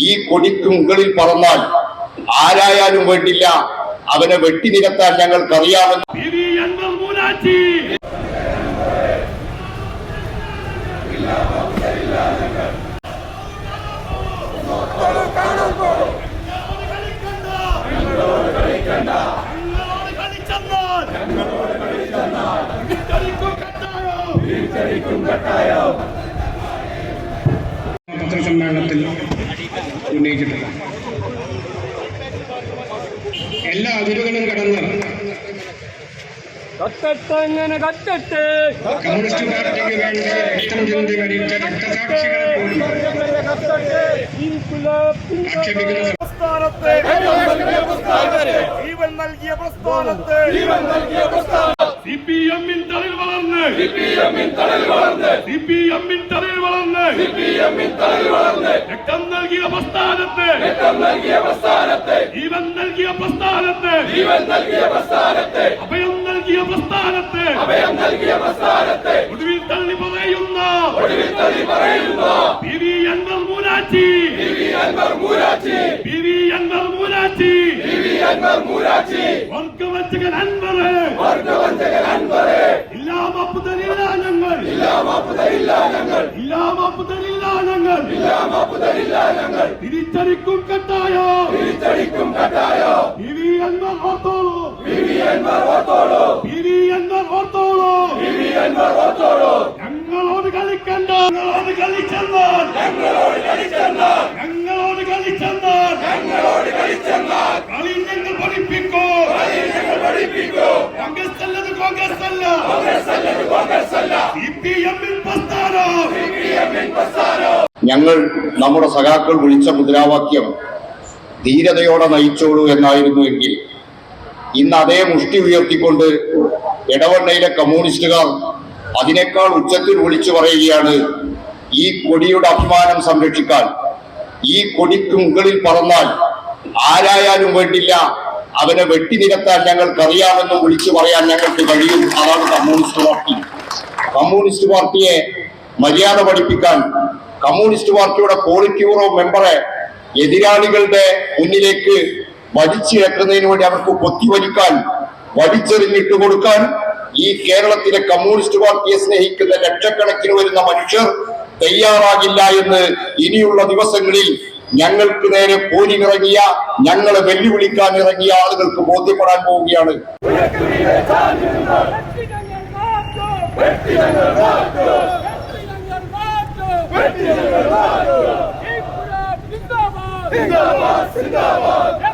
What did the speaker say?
ഈ കൊടിക്ക് മുകളിൽ പറന്നാൽ ആരായാലും വേണ്ടില്ല. അവനെ വെട്ടി നിരത്താൻ ഞങ്ങൾക്കറിയാമെന്ന് പിരി അൻവർ മൂലാച്ചി ഞങ്ങളോട് കളിച്ചെന്നാൽ തിരിച്ചടിക്കും കട്ടായോ പത്രസമ്മേളനത്തിൽ ഉന്നയിച്ചിട്ടുള്ള എല്ലാ അതിരുകളും കടന്ന് കമ്മ്യൂണിസ്റ്റ് പാർട്ടിക്ക് വേണ്ടി രക്തം ചിന്തി മരിച്ച രക്തസാക്ഷികളെ പോലും ആക്ഷേപിക്കുന്ന പ്രസ്ഥാനത്തെ ജീവൻ നൽകിയ പ്രസ്ഥാനത്തെ സി പി എമ്മിൻ തലയിൽ വളർന്ന്. സി പി എമ്മിൻ തലയിൽ വളർന്ന്. സി പി എമ്മിൻ തലയിൽ വളർന്ന്. സി പി എമ്മിൻ തലയിൽ വളർന്ന്. രക്തം നൽകിയ പ്രസ്ഥാനത്തെ. രക്തം നൽകിയ പ്രസ്ഥാനത്തെ. ജീവൻ നൽകിയ പ്രസ്ഥാനത്തെ. ജീവൻ നൽകിയ പ്രസ്ഥാനത്തെ. അഭയം നൽകിയ പ്രസ്ഥാനത്തെ. അഭയം നൽകിയ പ്രസ്ഥാനത്തെ. ഒടുവിൽ തള്ളി പറയുന്ന. ഒടുവിൽ തള്ളി പറയുന്ന. പി വി അൻവർ മൂലാച്ചി P V Anwar മൂലാച്ചി P V Anwar P V വർഗവഞ്ചകൻ Anwar ഇല്ലാ മാപ്പ് തരില്ല ഞങ്ങൾ ഇല്ലാ മാപ്പ് തരില്ല ഞങ്ങൾ ഇല്ലാ മാപ്പ് തരില്ല ഞങ്ങൾ ഇല്ലാ മാപ്പ് തരില്ല ഞങ്ങൾ തിരിച്ചടിക്കും കട്ടായോ തിരിച്ചടിക്കും കട്ടായോ പി വി അൻവർ ഓർത്തോളൂ പി വി അൻവർ ഓർത്തോളൂ പി വി അൻവർ ഓർത്തോളൂ പി വി അൻവർ ഓർത്തോളൂ ഞങ്ങളോട് കളിക്കണ്ട. ഞങ്ങളോട് കളിച്ചെന്നാൽ. ഞങ്ങളോട് കളിച്ചെന്നാൽ. ഞങ്ങളോട് കളിച്ചെന്നാൽ. ഞങ്ങളോട് കളിച്ചെന്നാൽ. കളി ഞങ്ങൾ പഠിപ്പിക്കോ. കളി ഞങ്ങൾ പഠിപ്പിക്കൂ. കോൺഗ്രസ് അല്ലത് കോൺഗ്രസ് അല്ല കോൺഗ്രസ് അല്ലത് കോൺഗ്രസ് അല്ല സി പി എമ്മിൻ പ്രസ്ഥാനം. സി പി എമ്മിൻ പ്രസ്ഥാനം. ഞങ്ങൾ നമ്മുടെ സഖാക്കൾ വിളിച്ച മുദ്രാവാക്യം ധീരതയോടെ നയിച്ചോളൂ എന്നായിരുന്നു എങ്കിൽ ഇന്ന് അതേ മുഷ്ടി ഉയർത്തിക്കൊണ്ട് ഇടവണ്ണയിലെ കമ്മ്യൂണിസ്റ്റുകാർ അതിനേക്കാൾ ഉച്ചത്തിൽ വിളിച്ചു പറയുകയാണ് ഈ കൊടിയുടെ അഭിമാനം സംരക്ഷിക്കാൻ. ഈ കൊടിക്ക് മുകളിൽ പറന്നാൽ ആരായാലും വേണ്ടില്ല. അവനെ വെട്ടിനിരത്താൻ ഞങ്ങൾക്കറിയാമെന്നും വിളിച്ചു പറയാൻ ഞങ്ങൾക്ക് കഴിയും. അതാണ് കമ്മ്യൂണിസ്റ്റ് പാർട്ടി. കമ്മ്യൂണിസ്റ്റ് പാർട്ടിയെ മര്യാദ പഠിപ്പിക്കാൻ കമ്മ്യൂണിസ്റ്റ് പാർട്ടിയുടെ പോളിറ്റ് ബ്യൂറോ മെമ്പറെ എതിരാളികളുടെ മുന്നിലേക്ക് വലിച്ചിഴക്കുന്നതിന് വേണ്ടി അവർക്ക് പൊത്തിവലിക്കാൻ വലിച്ചെറിഞ്ഞിട്ട് കൊടുക്കാൻ ഈ കേരളത്തിലെ കമ്മ്യൂണിസ്റ്റ് പാർട്ടിയെ സ്നേഹിക്കുന്ന ലക്ഷക്കണക്കിന് വരുന്ന മനുഷ്യർ തയ്യാറാകില്ല എന്ന് ഇനിയുള്ള ദിവസങ്ങളിൽ ഞങ്ങൾക്ക് നേരെ പോരിനിറങ്ങിയ ഞങ്ങളെ വെല്ലുവിളിക്കാൻ ഇറങ്ങിയ ആളുകൾക്ക് ബോധ്യപ്പെടാൻ പോവുകയാണ്. സിന്ദാബാദ് സിന്ദാബാദ്